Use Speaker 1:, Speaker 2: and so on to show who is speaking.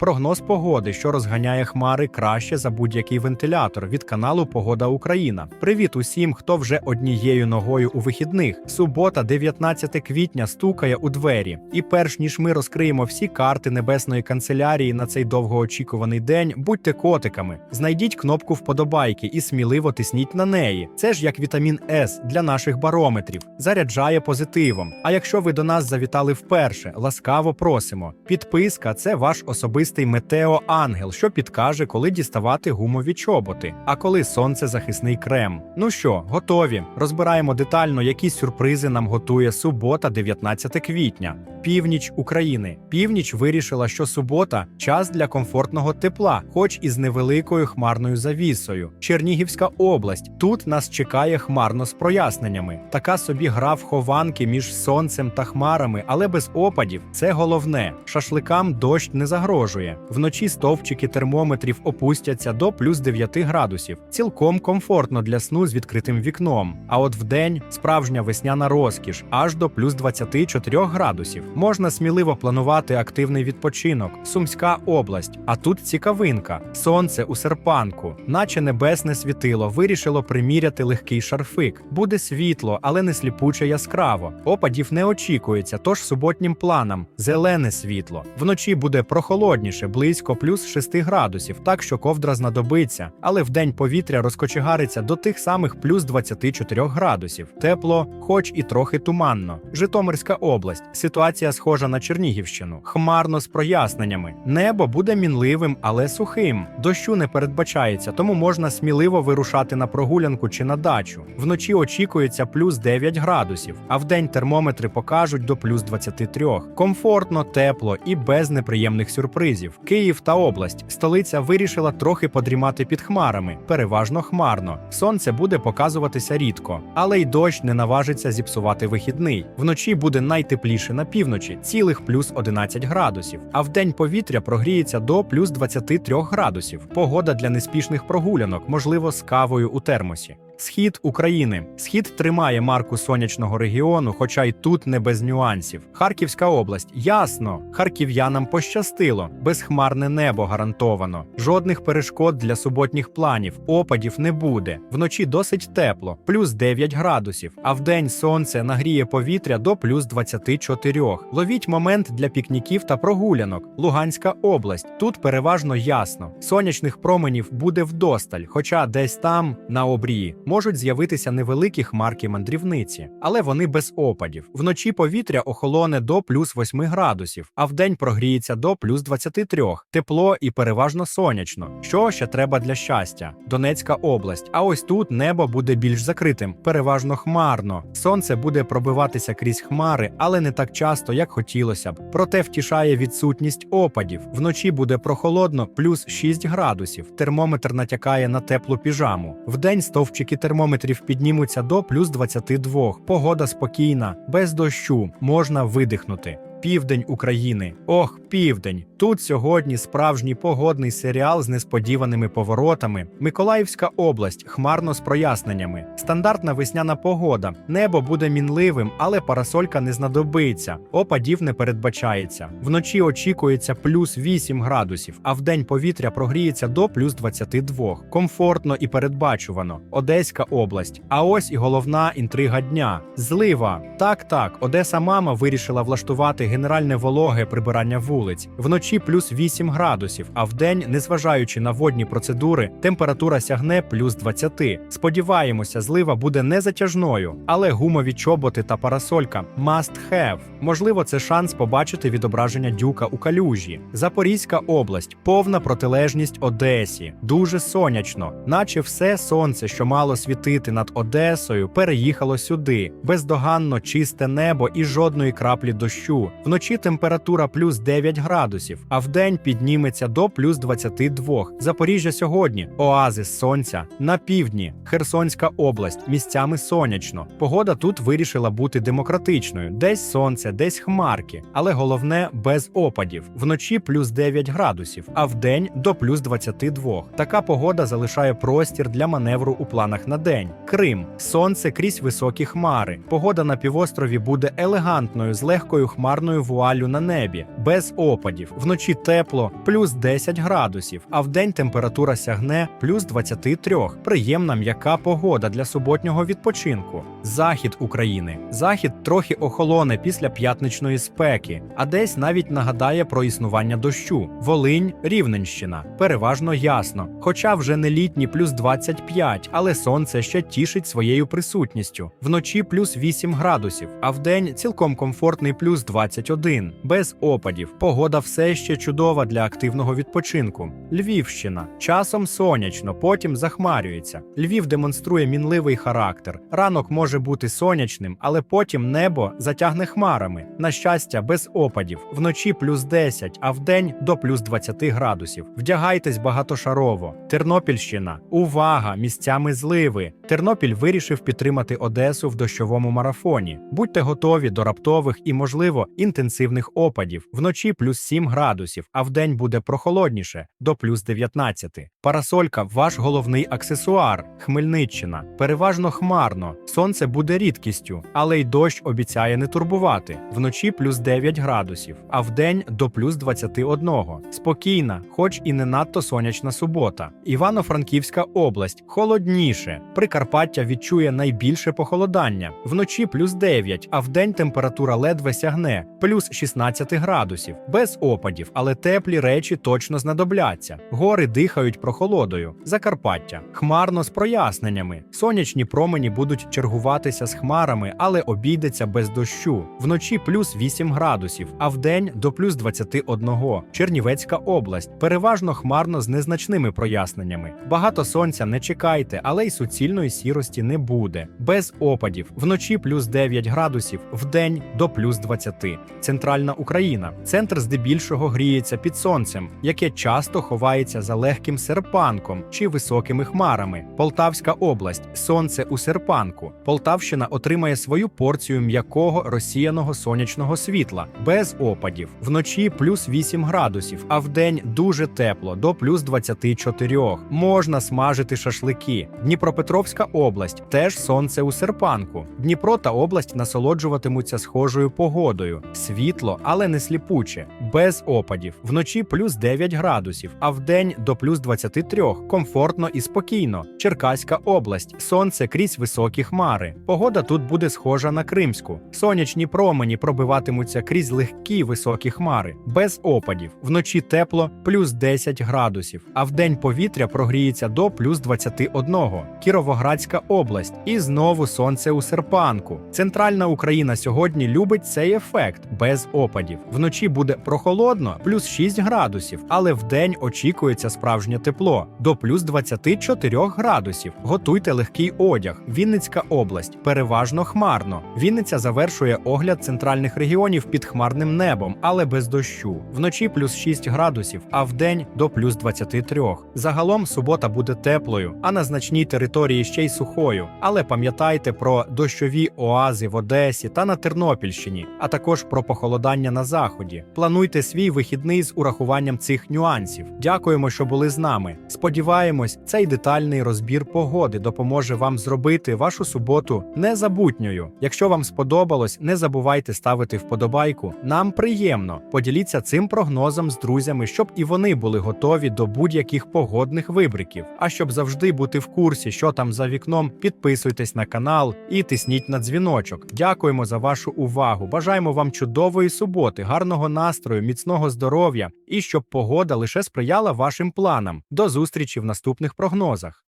Speaker 1: Прогноз погоди, що розганяє хмари краще за будь-який вентилятор від каналу Погода Україна. Привіт усім, хто вже однією ногою у вихідних. Субота, 19 квітня, стукає у двері. І перш ніж ми розкриємо всі карти небесної канцелярії на цей довгоочікуваний день, будьте котиками. Знайдіть кнопку вподобайки і сміливо тисніть на неї. Це ж як вітамін С для наших барометрів. Заряджає позитивом. А якщо ви до нас завітали вперше, ласкаво просимо. Підписка це ваш особистий метеоангел, що підкаже, коли діставати гумові чоботи, а коли сонцезахисний крем. Ну що, готові? Розбираємо детально, які сюрпризи нам готує субота, 19 квітня. Північ України. Північ вирішила, що субота час для комфортного тепла, хоч і з невеликою хмарною завісою. Чернігівська область. Тут нас чекає хмарно з проясненнями. Така собі гра в хованки між сонцем та хмарами, але без опадів. Це головне. Шашликам дощ не загрожує. Вночі стовпчики термометрів опустяться до плюс 9 градусів. Цілком комфортно для сну з відкритим вікном. А от вдень справжня весняна розкіш аж до плюс 24 градусів. Можна сміливо планувати активний відпочинок. Сумська область. А тут цікавинка: сонце у серпанку, наче небесне світило, вирішило приміряти легкий шарфик. Буде світло, але не сліпуче яскраво. Опадів не очікується, тож суботнім планам зелене світло. Вночі буде прохолодніше, близько плюс 6 градусів, так що ковдра знадобиться, але вдень повітря розкочегариться до тих самих плюс 24 градусів. Тепло, хоч і трохи туманно. Житомирська область. Ситуація схожа на Чернігівщину. Хмарно з проясненнями. Небо буде мінливим, але сухим. Дощу не передбачається, тому можна сміливо вирушати на прогулянку чи на дачу. Вночі очікується плюс 9 градусів, а вдень термометри покажуть до плюс 23. Комфортно, тепло і без неприємних сюрпризів. Київ та область. Столиця вирішила трохи подрімати під хмарами, переважно хмарно. Сонце буде показуватися рідко, але й дощ не наважиться зіпсувати вихідний. Вночі буде найтепліше на півночі, цілих плюс 11 градусів, а вдень повітря прогріється до плюс 23 градусів. Погода для неспішних прогулянок, можливо, з кавою у термосі. Схід України. Схід тримає марку сонячного регіону, хоча й тут не без нюансів. Харківська область. Ясно, харків'янам пощастило. Безхмарне небо гарантовано. Жодних перешкод для суботніх планів. Опадів не буде. Вночі досить тепло, плюс 9 градусів. А вдень сонце нагріє повітря до плюс 24. Ловіть момент для пікніків та прогулянок. Луганська область. Тут переважно ясно. Сонячних променів буде вдосталь, хоча десь там, на обрії, можуть з'явитися невеликі хмарки мандрівниці, але вони без опадів. Вночі повітря охолоне до плюс 8 градусів, а вдень прогріється до плюс 23. Тепло і переважно сонячно. Що ще треба для щастя? Донецька область. А ось тут небо буде більш закритим, переважно хмарно. Сонце буде пробиватися крізь хмари, але не так часто, як хотілося б. Проте втішає відсутність опадів. Вночі буде прохолодно, плюс 6 градусів. Термометр натякає на теплу піжаму. Вдень стовпчики термометрів піднімуться до плюс 22. Погода спокійна, без дощу, можна видихнути. Південь України. Ох, південь. Тут сьогодні справжній погодний серіал з несподіваними поворотами. Миколаївська область, хмарно з проясненнями. Стандартна весняна погода. Небо буде мінливим, але парасолька не знадобиться. Опадів не передбачається. Вночі очікується плюс 8 градусів, а вдень повітря прогріється до плюс 22. Комфортно і передбачувано. Одеська область. А ось і головна інтрига дня. Злива. Так, так, Одеса мама вирішила влаштувати генеральне вологе прибирання вулиць. Вночі плюс 8 градусів, а вдень, незважаючи на водні процедури, температура сягне плюс 20. Сподіваємося, злива буде не затяжною, але гумові чоботи та парасолька must have. Можливо, це шанс побачити відображення дюка у калюжі. Запорізька область, повна протилежність Одесі, дуже сонячно, наче все сонце, що мало світити над Одесою, переїхало сюди. Бездоганно чисте небо і жодної краплі дощу. Вночі температура плюс 9 градусів, а вдень підніметься до плюс 22. Запоріжжя сьогодні оазис сонця на півдні, Херсонська область, місцями сонячно. Погода тут вирішила бути демократичною: десь сонце, десь хмарки, але головне без опадів. Вночі плюс 9 градусів, а вдень до плюс 22. Така погода залишає простір для маневру у планах на день. Крим, сонце крізь високі хмари. Погода на півострові буде елегантною з легкою хмарною чорною вуаллю на небі, без опадів. Вночі тепло, плюс 10 градусів, а вдень температура сягне плюс 23. Приємна м'яка погода для суботнього відпочинку. Захід України. Захід трохи охолоне після п'ятничної спеки, а десь навіть нагадає про існування дощу. Волинь, Рівненщина. Переважно ясно. Хоча вже не літні плюс 25, але сонце ще тішить своєю присутністю. Вночі плюс 8 градусів, а вдень цілком комфортний плюс 21. Без опадів. Погода все ще чудова для активного відпочинку. Львівщина. Часом сонячно, потім захмарюється. Львів демонструє мінливий характер. Ранок може бути сонячним, але потім небо затягне хмарами. На щастя, без опадів. Вночі плюс 10, а вдень до плюс 20 градусів. Вдягайтесь багатошарово. Тернопільщина. Увага! Місцями зливи. Тернопіль вирішив підтримати Одесу в дощовому марафоні. Будьте готові до раптових і, можливо, інтенсивних опадів. Вночі плюс 7 градусів, а вдень буде прохолодніше до плюс 19. Парасолька ваш головний аксесуар. Хмельниччина. Переважно хмарно. Сонце буде рідкістю, але й дощ обіцяє не турбувати. Вночі плюс 9 градусів, а вдень до плюс 21. Спокійна, хоч і не надто сонячна субота. Івано-Франківська область холодніше. Прикарпаття відчує найбільше похолодання. Вночі плюс 9, а вдень температура ледве сягне плюс 16 градусів. Без опадів, але теплі речі точно знадобляться. Гори дихають прохолодою. Закарпаття хмарно з проясненнями. Сонячні промені будуть чергуватися з хмарами, але обійдеться без дощу. Вночі плюс 8 градусів, а вдень до плюс 21. Чернівецька область переважно хмарно з незначними проясненнями. Багато сонця не чекайте, але й суцільної сірості не буде. Без опадів. Вночі плюс 9 градусів, вдень до плюс 20. Центральна Україна. Центр здебільшого гріється під сонцем, яке часто ховається за легким серпанком чи високими хмарами. Полтавська область сонце у серпанку. Полтавщина отримає свою порцію м'якого розсіяного сонячного світла без опадів. Вночі плюс 8 градусів, а вдень дуже тепло до плюс 24. Можна смажити шашлики. Дніпропетровська область теж сонце у серпанку. Дніпро та область насолоджуватимуться схожою погодою. Світло, але не сліпуче, без опадів. Вночі плюс 9 градусів, а вдень до плюс 23. Комфортно і спокійно. Черкаська область. Сонце крізь високі хмари. Погода тут буде схожа на Кримську. Сонячні промені пробиватимуться крізь легкі високі хмари, без опадів. Вночі тепло плюс 10 градусів, а вдень повітря прогріється до плюс 21. Кіровоградська область. І знову сонце у серпанку. Центральна Україна сьогодні любить цей ефект без опадів. Вночі буде прохолодно, плюс 6 градусів, але вдень очікується справжнє тепло до плюс 24 градусів. Готуйте легкий одяг. Вінницька область переважно хмарно. Вінниця завершує огляд центральних регіонів під хмарним небом, але без дощу. Вночі плюс 6 градусів, а вдень до плюс 23. Загалом субота буде теплою, а на значній території ще й сухою. Але пам'ятайте про дощові оази в Одесі та на Тернопільщині, а також про похолодання на заході. Плануйте свій вихідний з урахуванням цих нюансів. Дякуємо, що були з нами. Сподіваємось, цей детальний розбір погоди допоможе вам зробити вашу суботу незабутньою. Якщо вам сподобалось, не забувайте ставити вподобайку. Нам приємно. Поділіться цим прогнозом з друзями, щоб і вони були готові до будь-яких погодних вибриків. А щоб завжди бути в курсі, що там за вікном, підписуйтесь на канал і тисніть на дзвіночок. Дякуємо за вашу увагу. Бажаємо вам чудової суботи, гарного настрою, міцного здоров'я і щоб погода лише сприяла вашим планам. До зустрічі в наступних прогнозах.